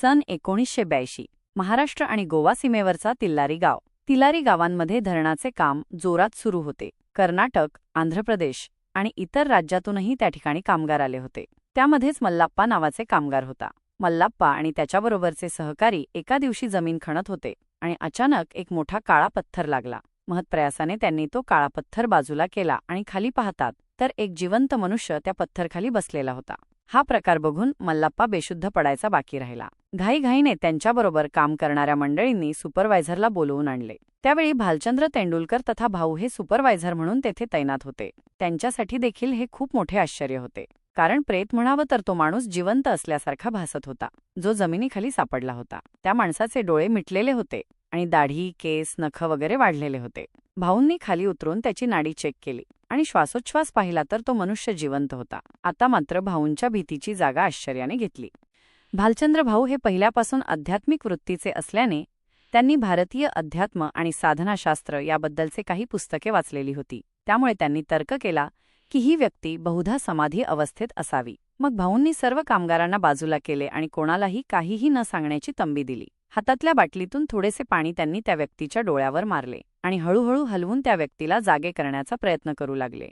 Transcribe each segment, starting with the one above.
सन एकोणीसशे ब्याऐंशी महाराष्ट्र आणि गोवा सीमेवरचा तिल्लारी गाव. तिलारी गावांमध्ये धरणाचे काम जोरात सुरू होते. कर्नाटक आंध्र प्रदेश आणि इतर राज्यातूनही त्या ठिकाणी कामगार आले होते. त्यामध्येच मल्लाप्पा नावाचे कामगार होता. मल्लाप्पा आणि त्याच्याबरोबरचे सहकारी एका दिवशी जमीन खणत होते आणि अचानक एक मोठा काळा पत्थर लागला. महत्प्रयासाने त्यांनी तो काळा पत्थर बाजूला केला आणि खाली पाहतात तर एक जिवंत मनुष्य त्या पत्थरखाली बसलेला होता. हा प्रकार बघून मल्लाप्पा बेशुद्ध पडायचा बाकी राहिला. घाईघाईने त्यांच्याबरोबर काम करणाऱ्या मंडळींनी सुपरवायझरला बोलवून आणले. त्यावेळी भालचंद्र तेंडुलकर तथा भाऊ हे सुपरवायझर म्हणून तेथे तैनात होते. त्यांच्यासाठी देखील हे खूप मोठे आश्चर्य होते. कारण प्रेत म्हणावं तर तो माणूस जिवंत असल्यासारखा भासत होता जो जमिनीखाली सापडला होता. त्या माणसाचे डोळे मिटलेले होते. आणि दाढी केस नख वगैरे वाढलेले होते. भाऊंनी खाली उतरून त्याची नाडी चेक केली आणि श्वासोच्छ्वास पाहिला तर तो मनुष्य जिवंत होता. आता मात्र भाऊंच्या भीतीची जागा आश्चर्याने घेतली. भालचंद्र भाऊ हे पहिल्यापासून आध्यात्मिक वृत्तीचे असल्याने त्यांनी भारतीय अध्यात्म आणि साधनाशास्त्र याबद्दलचे काही पुस्तके वाचलेली होती. त्यामुळे त्यांनी तर्क केला की ही व्यक्ती बहुधा समाधी अवस्थेत असावी. मग भाऊंनी सर्व कामगारांना बाजूला केले आणि कोणालाही काहीही न सांगण्याची तंबी दिली. हातातल्या बाटलीतून थोडेसे पाणी त्यांनी त्या व्यक्तीच्या डोळ्यावर मारले आणि हळूहळू हलवून त्या व्यक्तीला जागे करण्याचा प्रयत्न करू लागले.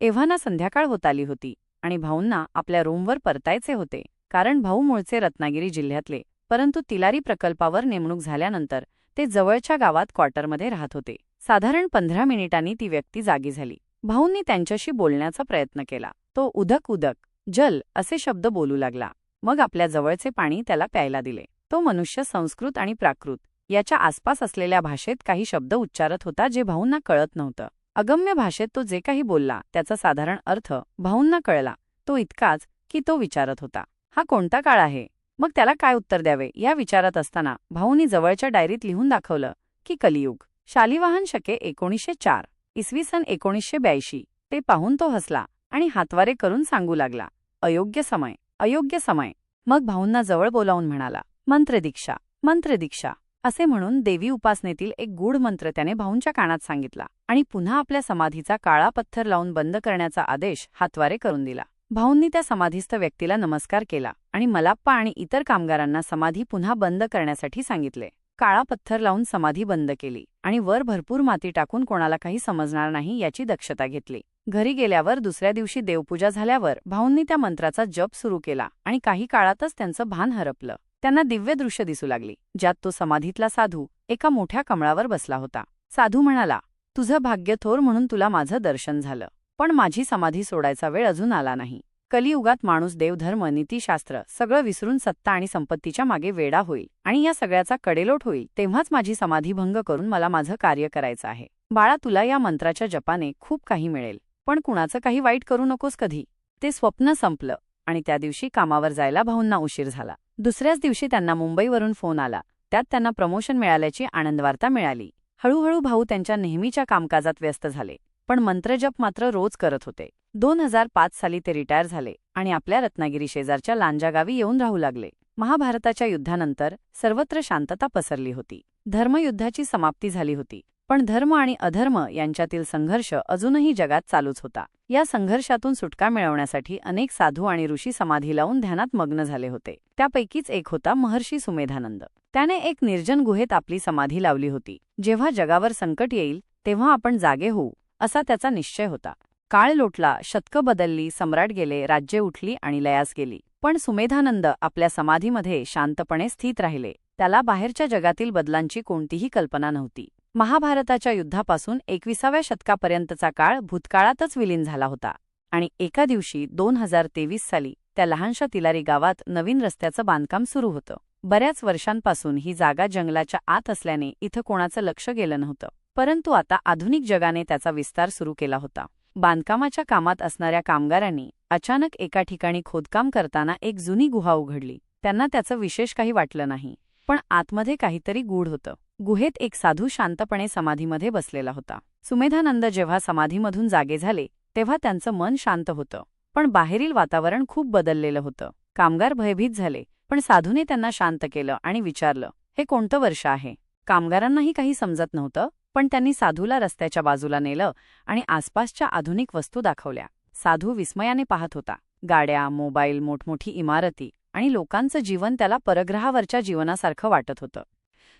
एव्हाना संध्याकाळ होत आली होती आणि भाऊंना आपल्या रूमवर परतायचे होते कारण भाऊ मूळचे रत्नागिरी जिल्ह्यातले परंतु तिलारी प्रकल्पावर नेमणूक झाल्यानंतर ते जवळच्या गावात क्वार्टरमध्ये राहत होते. साधारण पंधरा मिनिटांनी ती व्यक्ती जागी झाली. भाऊंनी त्यांच्याशी बोलण्याचा प्रयत्न केला. तो उदक उदक जल असे शब्द बोलू लागला. मग आपल्या जवळचे पाणी त्याला प्यायला दिले. तो मनुष्य संस्कृत आणि प्राकृत. याच्या आसपास असलेल्या भाषेत काही शब्द उच्चारत होता जे भाऊंना कळत नव्हतं. अगम्य भाषेत तो जे काही बोलला त्याचा साधारण अर्थ भाऊंना कळला. तो इतकाच की तो विचारत होता हा कोणता काळ आहे? मग त्याला काय उत्तर द्यावे? या विचारात असताना भाऊंनी जवळच्या डायरीत लिहून दाखवलं की कलियुग. शालिवाहन शके एकोणीसशे चार इसवी सन एकोणीसशे ब्याऐंशी. ते पाहून तो हसला आणि हातवारे करून सांगू लागला अयोग्य समय अयोग्य समय. मग भाऊंना जवळ बोलावून म्हणाला मंत्रदीक्षा मंत्रदीक्षा असे म्हणून देवी उपासनेतील एक गूढ मंत्र त्याने भाऊंच्या कानात सांगितला आणि पुन्हा आपल्या समाधीचा काळा पत्थर लावून बंद करण्याचा आदेश हातवारे करून दिला. भाऊंनी त्या समाधीस्थ व्यक्तीला नमस्कार केला आणि मलाप्पा आणि इतर कामगारांना समाधी पुन्हा बंद करण्यासाठी सांगितले. काळा पत्थर लावून समाधी बंद केली आणि वर भरपूर माती टाकून कोणाला काही समजणार नाही याची दक्षता घेतली. घरी गेल्यावर दुसऱ्या दिवशी देवपूजा झाल्यावर भाऊंनी त्या मंत्राचा जप सुरू केला आणि काही काळातच त्यांचं भान हरपलं. त्यांना दिव्य दृश्य दिसू लागली ज्यात तो समाधीतला साधू एका मोठ्या कमळावर बसला होता. साधू म्हणाला तुझं भाग्य थोर म्हणून तुला माझं दर्शन झालं पण माझी समाधी सोडायचा वेळ अजून आला नाही. कलियुगात माणूस देवधर्म नीतीशास्त्र सगळं विसरून सत्ता आणि संपत्तीच्या मागे वेडा होईल आणि या सगळ्याचा कडेलोट होईल तेव्हाच माझी समाधी भंग करून मला माझं कार्य करायचं आहे. बाळा तुला या मंत्राच्या जपाने खूप काही मिळेल पण कुणाचं काही वाईट करू नकोस कधी. ते स्वप्न संपलं. आणि त्या दिवशी कामावर जायला भाऊंना उशीर झाला. दुसऱ्याच दिवशी त्यांना मुंबईवरून फोन आला. त्यात त्यांना प्रमोशन मिळाल्याची आनंदवार्ता मिळाली. हळूहळू भाऊ त्यांच्या नेहमीच्या कामकाजात व्यस्त झाले पण मंत्रजप मात्र रोज करत होते. दोन हजार पाच साली ते रिटायर झाले आणि आपल्या रत्नागिरी शेजारच्या लांजा गावी येऊन राहू लागले. महाभारताच्या युद्धानंतर सर्वत्र शांतता पसरली होती. धर्मयुद्धाची समाप्ती झाली होती. पण धर्म आणि अधर्म यांच्यातील संघर्ष अजूनही जगात चालूच होता. या संघर्षातून सुटका मिळवण्यासाठी अनेक साधू आणि ऋषी समाधी लावून ध्यानात मग्न झाले होते. त्यापैकीच एक होता महर्षी सुमेधानंद. त्याने एक निर्जन गुहेत आपली समाधी लावली होती. जेव्हा जगावर संकट येईल तेव्हा आपण जागे होऊ असा त्याचा निश्चय होता. काळ लोटला शतकं बदलली सम्राट गेले राज्ये उठली आणि लयास गेली. पण सुमेधानंद आपल्या समाधीमध्ये शांतपणे स्थित राहिले. त्याला बाहेरच्या जगातील बदलांची कोणतीही कल्पना नव्हती. महाभारताच्या युद्धापासून एकविसाव्या शतकापर्यंतचा काळ भूतकाळातच विलीन झाला होता आणि एका दिवशी दोन हजार तेवीस साली त्या लहानशा तिलारी गावात नवीन रस्त्याचं बांधकाम सुरू होतं. बऱ्याच वर्षांपासून ही जागा जंगलाच्या आत असल्याने इथं कोणाचं लक्ष गेलं नव्हतं. परंतु आता आधुनिक जगाने त्याचा विस्तार सुरू केला होता. बांधकामाच्या कामात असणाऱ्या कामगारांनी अचानक एका ठिकाणी खोदकाम करताना एक जुनी गुहा उघडली. त्यांना त्याचं विशेष काही वाटलं नाही. पण आतमध्ये काहीतरी गूढ होतं. गुहेत एक साधू शांतपणे समाधीमध्ये बसलेला होता. सुमेधानंद जेव्हा समाधीमधून जागे झाले तेव्हा त्यांचं मन शांत होतं. पण बाहेरील वातावरण खूप बदललेलं होतं. कामगार भयभीत झाले पण साधूने त्यांना शांत केलं आणि विचारलं हे कोणतं वर्ष आहे? कामगारांनाही काही समजत नव्हतं पण त्यांनी साधूला रस्त्याच्या बाजूला नेलं आणि आसपासच्या आधुनिक वस्तू दाखवल्या. साधू विस्मयाने पाहत होता. गाड्या मोबाईल मोठमोठी इमारती आणि लोकांचं जीवन त्याला परग्रहावरच्या जीवनासारखं वाटत होतं.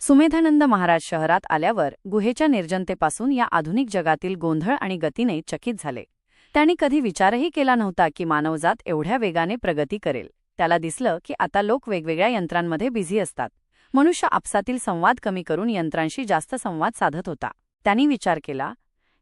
सुमेधानंद महाराज शहरात आल्यावर गुहेच्या निर्जनतेपासून या आधुनिक जगातील गोंधळ आणि गतीने चकित झाले. त्यांनी कधी विचारही केला नव्हता की मानवजात एवढ्या वेगाने प्रगती करेल. त्याला दिसलं की आता लोक वेगवेगळ्या यंत्रांमध्ये बिझी असतात. मनुष्य आपसातील संवाद कमी करून यंत्रांशी जास्त संवाद साधत होता. त्यांनी विचार केला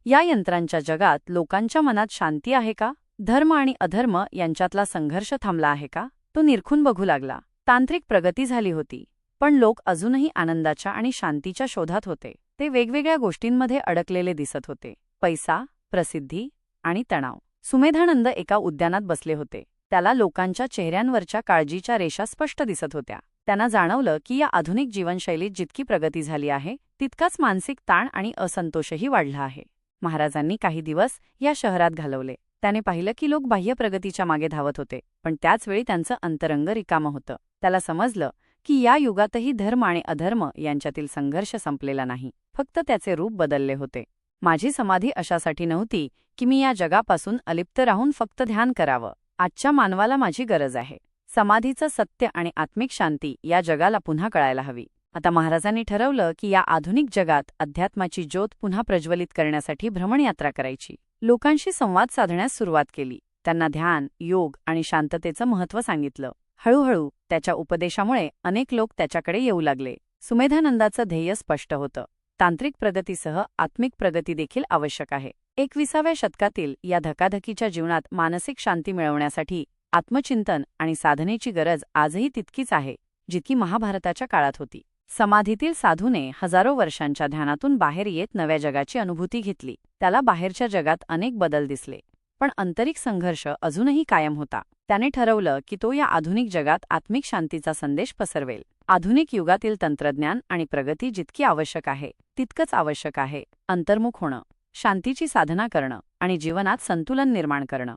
या यंत्रांच्या जगात लोकांच्या मनात शांती आहे का? धर्म आणि अधर्म यांच्यातला संघर्ष थांबला आहे का तो निरखून बघू लागला. तांत्रिक प्रगती झाली होती. पण लोक अजूनही आनंदाच्या आणि शांतीच्या शोधात होते. ते वेगवेगळ्या गोष्टींमध्ये अडकलेले दिसत होते. पैसा प्रसिद्धी आणि तणाव. सुमेधानंद एका उद्यानात बसले होते. त्याला लोकांच्या चेहऱ्यांवरच्या काळजीच्या रेषा स्पष्ट दिसत होत्या. त्यांना जाणवलं की या आधुनिक जीवनशैलीत जितकी प्रगती झाली आहे तितकाच मानसिक ताण आणि असंतोषही वाढला आहे. महाराजांनी काही दिवस या शहरात घालवले. त्याने पाहिलं की लोक बाह्य प्रगतीच्या मागे धावत होते पण त्याचवेळी त्यांचं अंतरंग रिकामं होतं. त्याला समजलं की या युगातही धर्म आणि अधर्म यांच्यातील संघर्ष संपलेला नाही. फक्त त्याचे रूप बदलले होते. माझी समाधी अशासाठी नव्हती की मी या जगापासून अलिप्त राहून फक्त ध्यान करावं. आजच्या मानवाला माझी गरज आहे. समाधीचं सत्य आणि आत्मिक शांती या जगाला पुन्हा कळायला हवी. आता महाराजांनी ठरवलं की या आधुनिक जगात अध्यात्माची ज्योत पुन्हा प्रज्वलित करण्यासाठी भ्रमणयात्रा करायची. लोकांशी संवाद साधण्यास सुरुवात केली. त्यांना ध्यान योग आणि शांततेचं महत्त्व सांगितलं. हळूहळू त्याच्या उपदेशामुळे अनेक लोक त्याच्याकडे येऊ लागले. सुमेधानंदाचं ध्येय स्पष्ट होतं. तांत्रिक प्रगतीसह आत्मिक प्रगती देखील आवश्यक आहे. एकविसाव्या शतकातील या धकाधकीच्या जीवनात मानसिक शांती मिळवण्यासाठी आत्मचिंतन आणि साधनेची गरज आजही तितकीच आहे जितकी महाभारताच्या काळात होती. समाधीतील साधूने हजारो वर्षांच्या ध्यानातून बाहेर येत नव्या जगाची अनुभूती घेतली. त्याला बाहेरच्या जगात अनेक बदल दिसले. पण आंतरिक संघर्ष अजूनही कायम होता. त्याने ठरवलं की तो या आधुनिक जगात आत्मिक शांतीचा संदेश पसरवेल. आधुनिक युगातील तंत्रज्ञान आणि प्रगती जितकी आवश्यक आहे तितकंच आवश्यक आहे अंतर्मुख होणं शांतीची साधना करणं आणि जीवनात संतुलन निर्माण करणं.